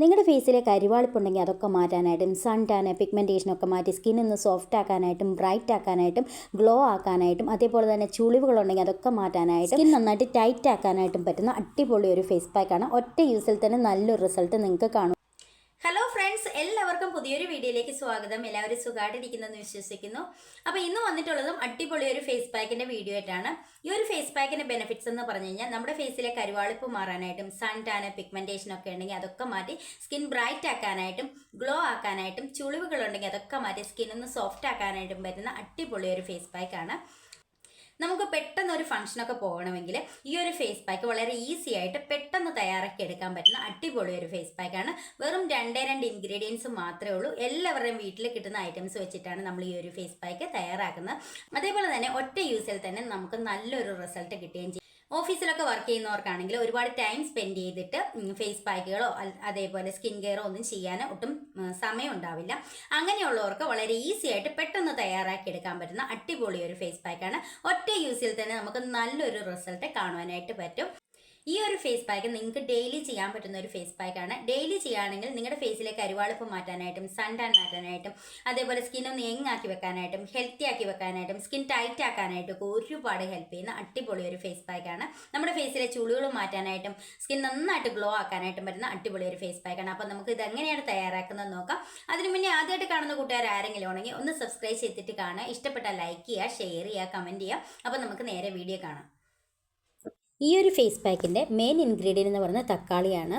നിങ്ങളുടെ ഫേസിലെ കരിവാളിപ്പുണ്ടെങ്കിൽ അതൊക്കെ മാറ്റാനായിട്ടും sun tan പിഗ്മെന്റേഷനൊക്കെ മാറ്റി സ്കിൻ ഒന്ന് സോഫ്റ്റ് ആക്കാനായിട്ടും ബ്രൈറ്റ് ആക്കാനായിട്ടും ഗ്ലോ ആക്കാനായിട്ടും അതേപോലെ തന്നെ ചുളിവുകളുണ്ടെങ്കിൽ അതൊക്കെ മാറ്റാനായിട്ടും സ്കിൻ നന്നായിട്ട് ടൈറ്റ് ആക്കാനായിട്ടും പറ്റുന്ന അടിപൊളി ഒരു ഫേസ് പാക്കാണ് ഒറ്റ യൂസിൽ തന്നെ നല്ലൊരു റിസൾട്ട് നിങ്ങൾക്ക് കാണും. ഹലോ എല്ലാവർക്കും പുതിയൊരു വീഡിയോയിലേക്ക് സ്വാഗതം. എല്ലാവരും സുഖമായിട്ടിരിക്കുന്നെന്ന് വിശ്വസിക്കുന്നു. അപ്പോൾ ഇന്ന് വന്നിട്ടുള്ളതും അടിപൊളി ഒരു ഫേസ് പാക്കിന്റെ വീഡിയോ ആയിട്ടാണ്. ഈ ഒരു ഫേസ് പാക്കിന്റെ ബെനിഫിറ്റ്സ് എന്ന് പറഞ്ഞു കഴിഞ്ഞാൽ നമ്മുടെ ഫേസിലെ കരുവാളിപ്പ് മാറാനായിട്ടും സൺ ടാന് പിഗ്മെന്റേഷൻ ഒക്കെ ഉണ്ടെങ്കിൽ അതൊക്കെ മാറ്റി സ്കിൻ ബ്രൈറ്റ് ആക്കാനായിട്ടും ഗ്ലോ ആക്കാനായിട്ടും ചുളിവുകൾ ഉണ്ടെങ്കിൽ അതൊക്കെ മാറ്റി സ്കിൻ ഒന്ന് സോഫ്റ്റ് ആക്കാനായിട്ടും പറ്റുന്ന അടിപൊളി ഒരു ഫേസ് പാക്കാണ് നമുക്ക് പെട്ടെന്ന് ഒരു ഫംഗ്ഷനൊക്കെ പോകണമെങ്കിൽ ഈ ഒരു ഫേസ് പാക്ക് വളരെ ഈസി ആയിട്ട് പെട്ടെന്ന് തയ്യാറാക്കി എടുക്കാൻ പറ്റുന്ന അടിപൊളി ഒരു ഫേസ് പാക്കാണ് വെറും രണ്ടേ രണ്ട് ഇൻഗ്രീഡിയൻസ് മാത്രമേ ഉള്ളൂ. എല്ലാവരുടെയും വീട്ടിൽ കിട്ടുന്ന ഐറ്റംസ് വെച്ചിട്ടാണ് നമ്മൾ ഈ ഒരു ഫേസ് പാക്ക് തയ്യാറാക്കുന്നത്. അതേപോലെ തന്നെ ഒറ്റ യൂസിൽ തന്നെ നമുക്ക് നല്ലൊരു റിസൾട്ട് കിട്ടുകയും ചെയ്യും. ഓഫീസിലൊക്കെ വർക്ക് ചെയ്യുന്നവർക്കാണെങ്കിൽ ഒരുപാട് ടൈം സ്പെൻഡ് ചെയ്തിട്ട് ഫേസ് പാക്കുകളോ അതേപോലെ സ്കിൻ കെയറോ ഒന്നും ചെയ്യാൻ ഒട്ടും സമയം ഉണ്ടാവില്ല. അങ്ങനെയുള്ളവർക്ക് വളരെ ഈസി ആയിട്ട് പെട്ടെന്ന് തയ്യാറാക്കി എടുക്കാൻ പറ്റുന്ന അടിപൊളി ഒരു ഫേസ് പാക്കാണ് ഒറ്റ യൂസിൽ തന്നെ നമുക്ക് നല്ലൊരു റിസൾട്ട് കാണുവാനായിട്ട് പറ്റും. ഈ ഒരു ഫേസ് പാക്ക് നിങ്ങൾക്ക് ഡെയിലി ചെയ്യാൻ പറ്റുന്ന ഒരു ഫേസ് പാക്കാണ് ഡെയിലി ചെയ്യുകയാണെങ്കിൽ നിങ്ങളുടെ ഫേസിലെ കരുവാളിപ്പ് മാറ്റാനായിട്ടും സൺ ടാൻ മാറ്റാനായിട്ടും അതേപോലെ സ്കിൻ ഒന്ന് വെക്കാനായിട്ടും ഹെൽത്തി ആക്കി വെക്കാനായിട്ടും സ്കിൻ ടൈറ്റ് ആക്കാനായിട്ടും ഒക്കെ ഒരുപാട് ഹെൽപ്പ് ചെയ്യുന്ന അടിപൊളി ഒരു ഫേസ് പാക്കാണ് നമ്മുടെ ഫേസിലെ ചുളികൾ മാറ്റാനായിട്ടും സ്കിൻ നന്നായിട്ട് ഗ്ലോ ആക്കാനായിട്ടും പറ്റുന്ന അടിപൊളി ഒരു ഫേസ് പാക്കാണ് അപ്പോൾ നമുക്ക് ഇത് എങ്ങനെയാണ് തയ്യാറാക്കുന്നത് നോക്കാം. അതിന് മുന്നേ ആദ്യമായിട്ട് കാണുന്ന കൂട്ടുകാർ ആരെങ്കിലും ഉണ്ടെങ്കിൽ ഒന്ന് സബ്സ്ക്രൈബ് ചെയ്തിട്ട് കാണുക. ഇഷ്ടപ്പെട്ടാൽ ലൈക്ക് ചെയ്യുക ഷെയർ ചെയ്യുക കമന്റ് ചെയ്യുക. അപ്പോൾ നമുക്ക് നേരെ വീഡിയോ കാണാം. ഈ ഒരു ഫേസ് പാക്കിന്റെ മെയിൻ ഇൻഗ്രീഡിയന്റ് എന്ന് പറയുന്നത് തക്കാളിയാണ്.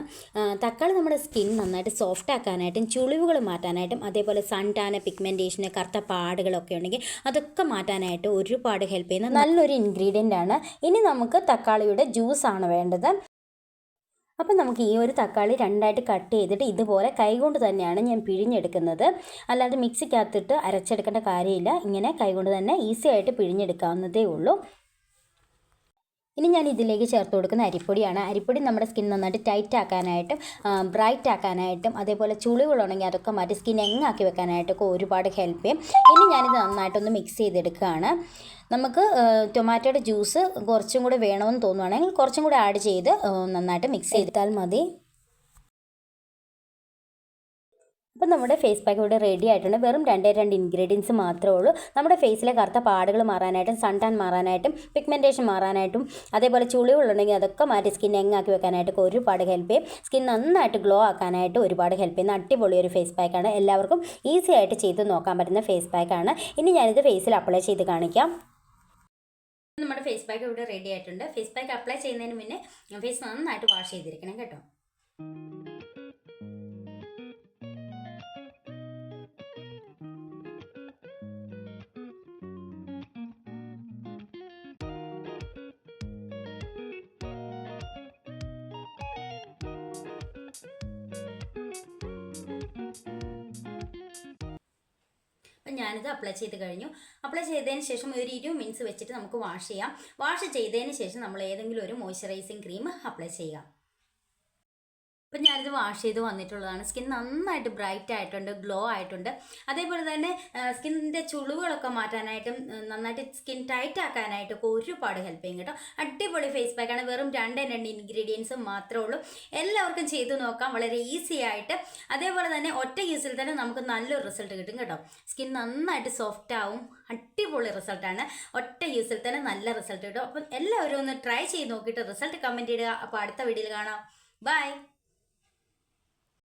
തക്കാളി നമ്മുടെ സ്കിൻ നന്നായിട്ട് സോഫ്റ്റ് ആക്കാനായിട്ടും ചുളിവുകൾ മാറ്റാനായിട്ടും അതേപോലെ സൺ ടാന പിഗ്മെന്റേഷന് കറുത്ത പാടുകളൊക്കെ ഉണ്ടെങ്കിൽ അതൊക്കെ മാറ്റാനായിട്ട് ഒരുപാട് ഹെൽപ്പ് ചെയ്യുന്ന നല്ലൊരു ഇൻഗ്രീഡിയന്റ് ആണ്. ഇനി നമുക്ക് തക്കാളിയുടെ ജ്യൂസാണ് വേണ്ടത്. അപ്പം നമുക്ക് ഈ ഒരു തക്കാളി രണ്ടായിട്ട് കട്ട് ചെയ്തിട്ട് ഇതുപോലെ കൈകൊണ്ട് തന്നെയാണ് ഞാൻ പിഴിഞ്ഞെടുക്കുന്നത്. അല്ലാതെ മിക്സിക്കകത്തിട്ട് അരച്ചെടുക്കേണ്ട കാര്യമില്ല. ഇങ്ങനെ കൈകൊണ്ട് തന്നെ ഈസി ആയിട്ട് പിഴിഞ്ഞെടുക്കാവുന്നതേ ഉള്ളൂ. ഇനി ഞാൻ ഇതിലേക്ക് ചേർത്ത് കൊടുക്കുന്ന അരിപ്പൊടിയാണ്. അരിപ്പൊടി നമ്മുടെ സ്കിൻ നന്നായിട്ട് ടൈറ്റ് ആക്കാനായിട്ടും ബ്രൈറ്റ് ആക്കാനായിട്ടും അതേപോലെ ചുളിവുകളുണ്ടെങ്കിൽ അതൊക്കെ മാറ്റി സ്കിൻ എങ്ങാക്കി വെക്കാനായിട്ടൊക്കെ ഒരുപാട് ഹെൽപ്പ് ചെയ്യും. ഇനി ഞാനിത് നന്നായിട്ടൊന്ന് മിക്സ് ചെയ്തെടുക്കുകയാണ്. നമുക്ക് ടൊമാറ്റോയുടെ ജ്യൂസ് കുറച്ചും കൂടെ വേണമെന്ന് തോന്നുവാണെങ്കിൽ കുറച്ചും കൂടെ ആഡ് ചെയ്ത് നന്നായിട്ട് മിക്സ് ചെയ്താൽ മതി. അപ്പം നമ്മുടെ ഫേസ് പാക്ക് ഇവിടെ റെഡി ആയിട്ടുണ്ട്. വെറും രണ്ടേ രണ്ട് ഇൻഗ്രീഡിയൻസ് മാത്രമേ ഉള്ളൂ. നമ്മുടെ ഫേസിലെ കറുത്ത പാടുകൾ മാറാനായിട്ടും സൺ ടാൻ മാറാനായിട്ടും പിഗ്മെന്റേഷൻ മാറാനായിട്ടും അതേപോലെ ചുളിവുകളുണ്ടെങ്കിൽ അതൊക്കെ മാറ്റി സ്കിൻ എങ്ങാക്കി വെക്കാനായിട്ടൊക്കെ ഒരുപാട് ഹെൽപ്പ് ചെയ്യും. സ്കിൻ നന്നായിട്ട് ഗ്ലോ ആക്കാനായിട്ട് ഒരുപാട് ഹെൽപ്പ് ചെയ്യുന്ന അടിപൊളി ഒരു ഫേസ് പാക്കാണ് എല്ലാവർക്കും ഈസി ആയിട്ട് ചെയ്ത് നോക്കാൻ പറ്റുന്ന ഫേസ് പാക്കാണ് ഇനി ഞാനിത് ഫേസിൽ അപ്ലൈ ചെയ്ത് കാണിക്കാം. നമ്മുടെ ഫേസ് പാക്ക് ഇവിടെ റെഡി ആയിട്ടുണ്ട്. ഫേസ് പാക്ക് അപ്ലൈ ചെയ്യുന്നതിന് മുന്നേ ഫേസ് നന്നായിട്ട് വാഷ് ചെയ്തിരിക്കണം കേട്ടോ. ഞാനിത് അപ്ലൈ ചെയ്ത് കഴിഞ്ഞു. അപ്ലൈ ചെയ്തതിന് ശേഷം ഒരു ഇരുപത് മിനിറ്റ്സ് വെച്ചിട്ട് നമുക്ക് വാഷ് ചെയ്യാം. വാഷ് ചെയ്തതിന് ശേഷം നമ്മൾ ഏതെങ്കിലും ഒരു മോയ്സ്ചറൈസിങ് ക്രീം അപ്ലൈ ചെയ്യാം അപ്പം ഞാനിത് വാഷ് ചെയ്ത് വന്നിട്ടുള്ളതാണ്. സ്കിൻ നന്നായിട്ട് ബ്രൈറ്റ് ആയിട്ടുണ്ട് ഗ്ലോ ആയിട്ടുണ്ട്. അതേപോലെ തന്നെ സ്കിന്നിന്റെ ചുളിവുകളൊക്കെ മാറ്റാനായിട്ടും നന്നായിട്ട് സ്കിൻ ടൈറ്റ് ആക്കാനായിട്ടൊക്കെ ഒരുപാട് ഹെൽപ്പ് ചെയ്യും കേട്ടോ. അടിപൊളി ഫേസ് പാക്കാണ് വെറും രണ്ട് രണ്ട് ഇൻഗ്രീഡിയൻസ് മാത്രമേ ഉള്ളൂ. എല്ലാവർക്കും ചെയ്തു നോക്കാം. വളരെ ഈസി ആയിട്ട്. അതേപോലെ തന്നെ ഒറ്റ യൂസിൽ തന്നെ നമുക്ക് നല്ലൊരു റിസൾട്ട് കിട്ടും കേട്ടോ. സ്കിൻ നന്നായിട്ട് സോഫ്റ്റ് ആവും. അടിപൊളി റിസൾട്ടാണ് ഒറ്റ യൂസിൽ തന്നെ നല്ല റിസൾട്ട് കിട്ടും. അപ്പം എല്ലാവരും ഒന്ന് ട്രൈ ചെയ്ത് നോക്കിയിട്ട് റിസൾട്ട് കമന്റ് ചെയ്യുക അപ്പോൾ അടുത്ത വീഡിയോയിൽ കാണാം. ബൈ